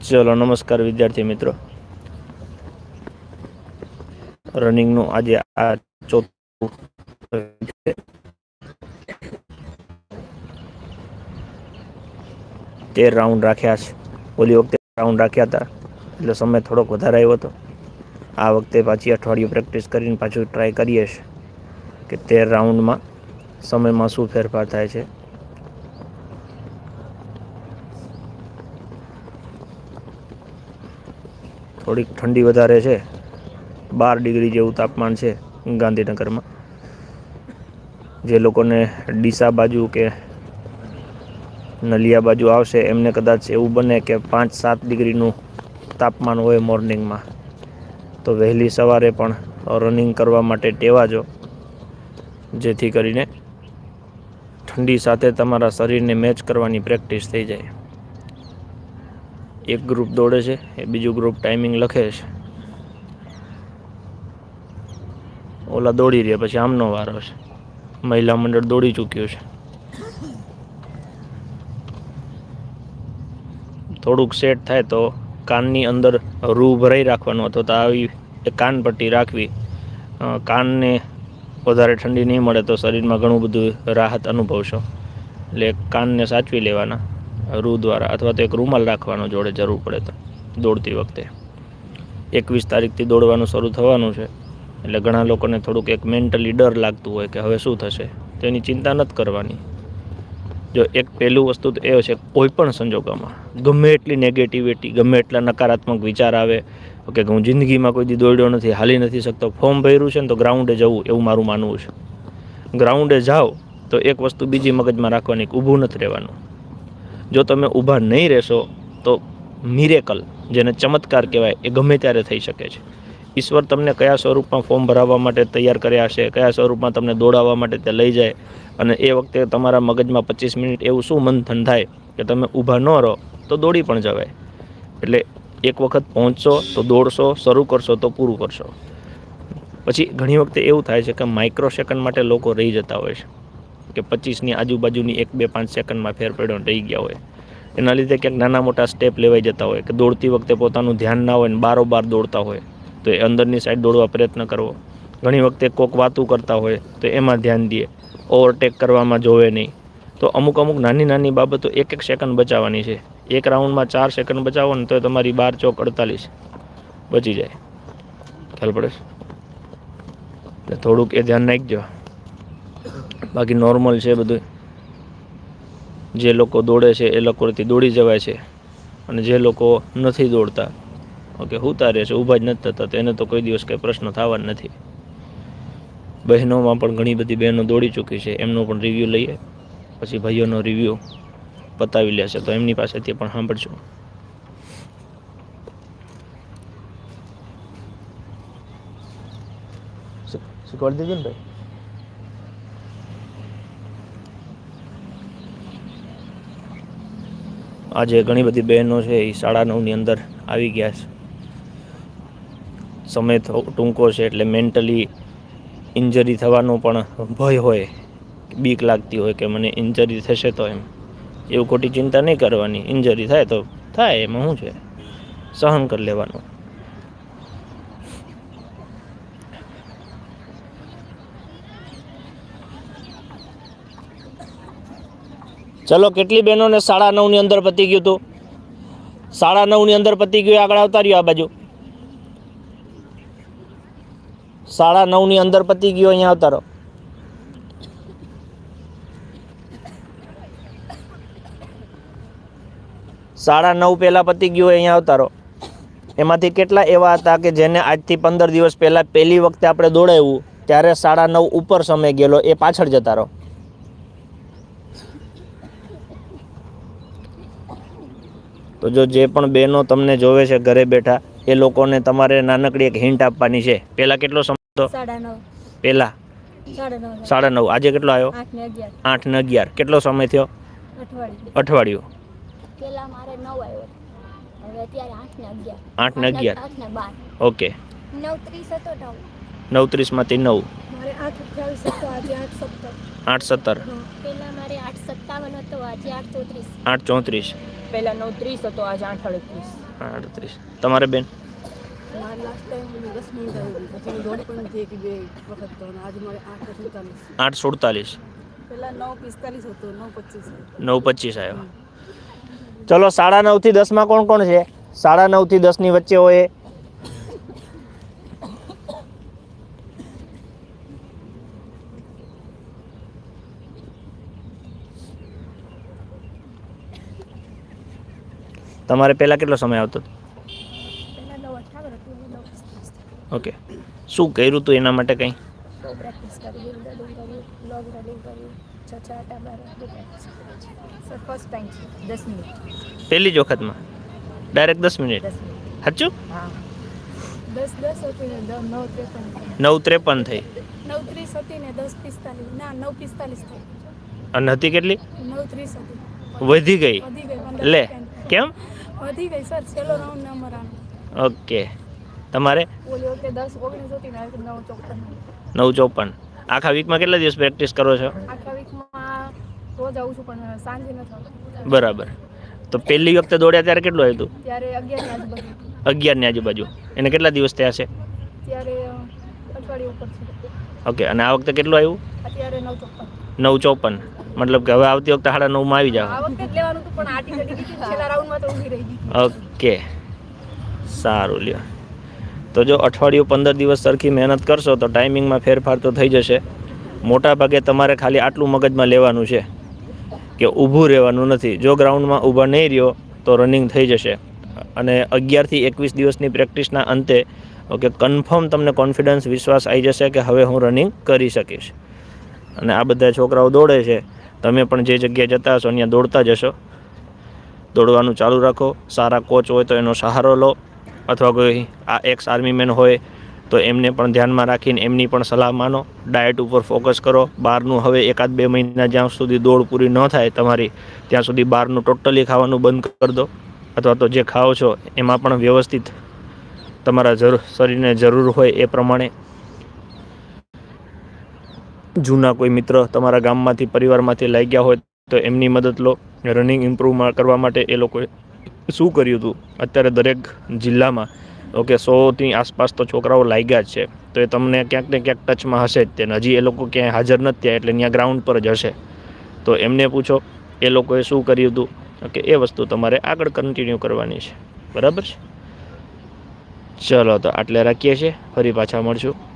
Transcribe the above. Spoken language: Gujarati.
ચલો નમસ્કાર વિદ્યાર્થી મિત્રો. રનિંગનું આજે આ ચોથું તેર રાઉન્ડ રાખ્યા છે. ઓલી વખતે રાઉન્ડ રાખ્યા હતા, એટલે સમય થોડોક વધારે આવ્યો હતો. આ વખતે પાછી અઠવાડિયું પ્રેક્ટિસ કરીને પાછું ટ્રાય કરીએ છીએ કે તેર રાઉન્ડમાં સમયમાં શું ફેરફાર થાય છે. થોડીક ઠંડી વધારે છે. બાર ડિગ્રી જેવું તાપમાન છે ગાંધીનગરમાં. જે લોકોને ડીસા બાજુ કે નલિયા બાજુ આવશે, એમને કદાચ એવું બને કે પાંચ સાત ડિગ્રીનું તાપમાન હોય મોર્નિંગમાં. તો વહેલી સવારે પણ રનિંગ કરવા માટે ટેવાજો જેથી કરીને ઠંડી સાથે તમારા શરીરને મેચ કરવાની પ્રેક્ટિસ થઈ જાય. એક ગ્રુપ દોડે છે, એ બીજું ગ્રુપ ટાઈમિંગ લખે છે. ઓલા દોડી રહ્યા, પછી આમનો વારો છે. મહિલા મંડળ દોડી ચૂક્યું છે. થોડુંક સેટ થાય તો કાનની અંદર રૂ ભરાઈ રાખવાનું, અથવા તો આવી કાન પટ્ટી રાખવી. કાનને વધારે ઠંડી નહીં મળે તો શરીરમાં ઘણું બધું રાહત અનુભવશો. એટલે કાનને સાચવી લેવાના. રૂ દ્વારા અથવા તો એક રૂમાલ રાખવાનો જોડે જરૂર પડે તો દોડતી વખતે. એકવીસ તારીખથી દોડવાનું શરૂ થવાનું છે. એટલે ઘણા લોકોને થોડુંક એક મેન્ટલી ડર લાગતું હોય કે હવે શું થશે? તેની ચિંતા નથી કરવાની. જો એક પહેલું વસ્તુ તો એ છે કોઈ પણ સંજોગોમાં ગમે એટલી નેગેટિવિટી ગમે એટલા નકારાત્મક વિચાર આવે, કે હું જિંદગીમાં કોઈ દી દોડ્યો નથી, હાલી નથી શકતો, ફોર્મ ભર્યું છે ને તો ગ્રાઉન્ડે જવું, એવું મારું માનવું છે. ગ્રાઉન્ડે જાઓ તો એક વસ્તુ બીજી મગજમાં રાખવાની ઊભું નથી રહેવાનું. જો તમે ઊભા નહીં રહેશો, તો મિરેકલ જેને ચમત્કાર કહેવાય, એ ગમે ત્યારે થઈ શકે છે. ઈશ્વર તમને કયા સ્વરૂપમાં ફોર્મ ભરાવવા માટે તૈયાર કર્યા હશે, કયા સ્વરૂપમાં તમને દોડાવવા માટે તે લઈ જાય, અને એ વખતે તમારા મગજમાં પચીસ મિનિટ એવું શું મંથન થાય કે તમે ઊભા ન રહો, તો દોડી પણ જવાય. એટલે એક વખત પહોંચશો, તો દોડશો, શરૂ કરશો, તો પૂરું કરશો. પછી ઘણી વખતે એવું થાય છે કે માઇક્રો સેકન્ડ માટે લોકો રહી જતા હોય છે. કે પચીસની આજુબાજુની એક બે પાંચ સેકન્ડમાં ફેર પડ્યો રહી ગયા હોય. એના લીધે ક્યાંક નાના મોટા સ્ટેપ લેવાઈ જતા હોય કે દોડતી વખતે પોતાનું ધ્યાન ના હોય ને બારોબાર દોડતા હોય, તો એ અંદરની સાઈડ દોડવા પ્રયત્ન કરવો. ઘણી વખતે કોક વાતું કરતા હોય, તો એમાં ધ્યાન દે. ઓવરટેક કરવામાં જોવે નહીં. તો અમુક અમુક નાની નાની બાબતો એક એક સેકન્ડ બચાવવાની છે. એક રાઉન્ડમાં ચાર સેકન્ડ બચાવો ને તો તમારી બાર ચોક અડતાલીસ બચી જાય. ખ્યાલ પડે થોડુંક એ ધ્યાન રાખજો. બાકી નોર્મલ છે બધું જે લોકો દોડે છે એ લોકોથી દોડી જવાય છે. અને જે લોકો નથી દોડતા, ઓકે હુતા રહે છે, ઊભા જ નથી થતા, તો એને તો કોઈ દિવસ કંઈ પ્રશ્ન થવા જ નથી. બહેનોમાં પણ ઘણી બધી બહેનો દોડી ચૂકી છે, એમનો પણ રિવ્યૂ લઈએ. પછી ભાઈઓનો રિવ્યૂ પતાવી લેશે, તો એમની પાસેથી પણ સાંભળશું. શીખવાડી દીધું ને ભાઈ? આજે ઘણી બધી બહેનો છે એ સાડા નવની અંદર આવી ગયા છે. સમય ટૂંકો છે એટલે મેન્ટલી ઇન્જરી થવાનો પણ ભય હોય, બીક લાગતી હોય કે મને ઇન્જરી થશે તો એમ. એવું ખોટી ચિંતા નહીં કરવાની ઇન્જરી થાય તો થાય એમાં શું છે. સહન કરી લેવાનું. ચલો, કેટલી બહેનોને સાડા નવની અંદર પતી ગયું હતું સાડા નવની અંદર પતી ગયું આગળ આવતા રહ્યો આ બાજુ. સાડા નવની અંદર પતી ગયો, અહીંયા આવતા રહો. સાડા નવ પહેલાં પતી ગયું હોય, અહીંયા આવતા રહો. એમાંથી કેટલા એવા હતા કે જેને આજથી પંદર દિવસ પહેલાં પહેલી વખતે આપણે દોડાવ્યું, ત્યારે સાડા નવ ઉપર સમય ગયેલો, એ પાછળ જતા રહો. તો જો જે પણ બહેનો તમને જોવે છે ઘરે બેઠા એ લોકોને તમારે નાનકડી એક હિન્ટ આપવાની છે. પહેલાં કેટલો સમય હતો? સાડા નવ. પહેલાં? સાડા નવ આજે કેટલો આવ્યો? આઠ ને અગિયાર. કેટલો સમય થયો? અઠવાડિયું. આઠ ને અગિયાર. ઓકે. નવ ત્રીસ હતો નવત્રીસમાંથી નવ. મારે આઠ અઠ્યાવીસ હતો આજે આઠ સત્તર. આઠ સત્તર. પેલા મારે આઠ સત્તાવન હતો આજે આઠ ચોત્રીસ. આઠ ચોત્રીસ. પહેલા નવ ત્રીસ હતો આજે આઠ અડત્રીસ. અડત્રીસ. તમારે બેન? દસ આઠ સુડતાલીસ. નવ પિસ્તાલીસ હતો નવ પચીસ નવ પચીસ આવ્યો. ચલો સાડા નવથી દસમાં કોણ કોણ છે? સાડા નવથી દસની વચ્ચે હોય તમારે પહેલાં કેટલો સમય આવતો હતો. ઓકે. શું કર્યું હતું એના માટે કંઈ? પહેલી જ વખતમાં? ડાયરેક્ટ દસ મિનિટ સાચું? નવ ત્રેપન થઈ. અને હતી કેટલી? વધી ગઈ. લે કેમ? વધી ગઈ સર છેલ્લો રાઉન્ડ નંબર આનો ઓકે. તમારે? ઓલી વખતે દસ ઓગણીસ હતી ને નવ ચોપન. નવ ચોપન. આખા વીકમાં કેટલા દિવસ પ્રેક્ટિસ કરો છો? આખા વીકમાં રોજ આવું છું પણ સાંજે નથી બરાબર. તો પહેલી વખતે દોડ્યા ત્યારે કેટલું આવ્યું હતું? ત્યારે અગિયારની આજુબાજુ. અગિયારની આજુબાજુ. એને કેટલા દિવસ થયા છે? ત્યારે અઠવાડિયું ઉપર છે. ઓકે અને આ વખતે કેટલું આવ્યું? અત્યારે નવ ચોપન. નવ ચોપન. મતલબ કે હવે આવતી વખતે સાડા નવમાં આવી જાવ ઓકે. સારું લ્યો. તો જો અઠવાડિયું પંદર દિવસ સરખી મહેનત કરશો તો ટાઈમિંગમાં ફેરફાર તો થઈ જશે. મોટા ભાગે તમારે ખાલી આટલું મગજમાં લેવાનું છે કે ઊભું રહેવાનું નથી. જો ગ્રાઉન્ડમાં ઊભા નહીં રહ્યો તો રનિંગ થઈ જશે. અને અગિયારથી એકવીસ દિવસની પ્રેક્ટિસના અંતે ઓકે કન્ફર્મ તમને કોન્ફિડન્સ વિશ્વાસ આવી જશે કે હવે હું રનિંગ કરી શકીશ. અને આ બધા છોકરાઓ દોડે છે. તમે પણ જે જગ્યાએ જતા હશો ત્યાં દોડતા જશો દોડવાનું ચાલુ રાખો. સારા કોચ હોય તો એનો સહારો લો. અથવા કોઈ આ એક્સ આર્મીમેન હોય તો એમને પણ ધ્યાનમાં રાખીને એમની પણ સલાહ માનો. ડાયટ ઉપર ફોકસ કરો. બહારનું હવે એકાદ બે મહિના જ્યાં સુધી દોડ પૂરી ન થાય તમારી, ત્યાં સુધી બહારનું ટોટલી ખાવાનું બંધ કરી દો. અથવા તો જે ખાઓ છો, એમાં પણ વ્યવસ્થિત તમારા જરૂર, શરીરને જરૂર હોય એ પ્રમાણે જૂના કોઈ મિત્ર તમારા ગામમાંથી, પરિવારમાંથી લાગ્યા હોય તો એમની મદદ લો. રનિંગ ઇમ્પ્રૂવ કરવા માટે એ લોકોએ શું કર્યું હતું? અત્યારે દરેક જિલ્લામાં, ઓકે, સોથી આસપાસ તો છોકરાઓ લાગ્યા જ છે. તો એ તમને ક્યાંક ને ક્યાંક ટચમાં હશે જ તેને. હજી એ લોકો ક્યાંય હાજર નથી થયા એટલે ત્યાં ગ્રાઉન્ડ પર જ હશે. તો એમને પૂછો, એ લોકોએ શું કર્યું હતું? ઓકે, એ વસ્તુ તમારે આગળ કન્ટિન્યુ કરવાની છે. બરાબર છે? ચલો તો આટલે રાખીએ છીએ. ફરી પાછા મળશું.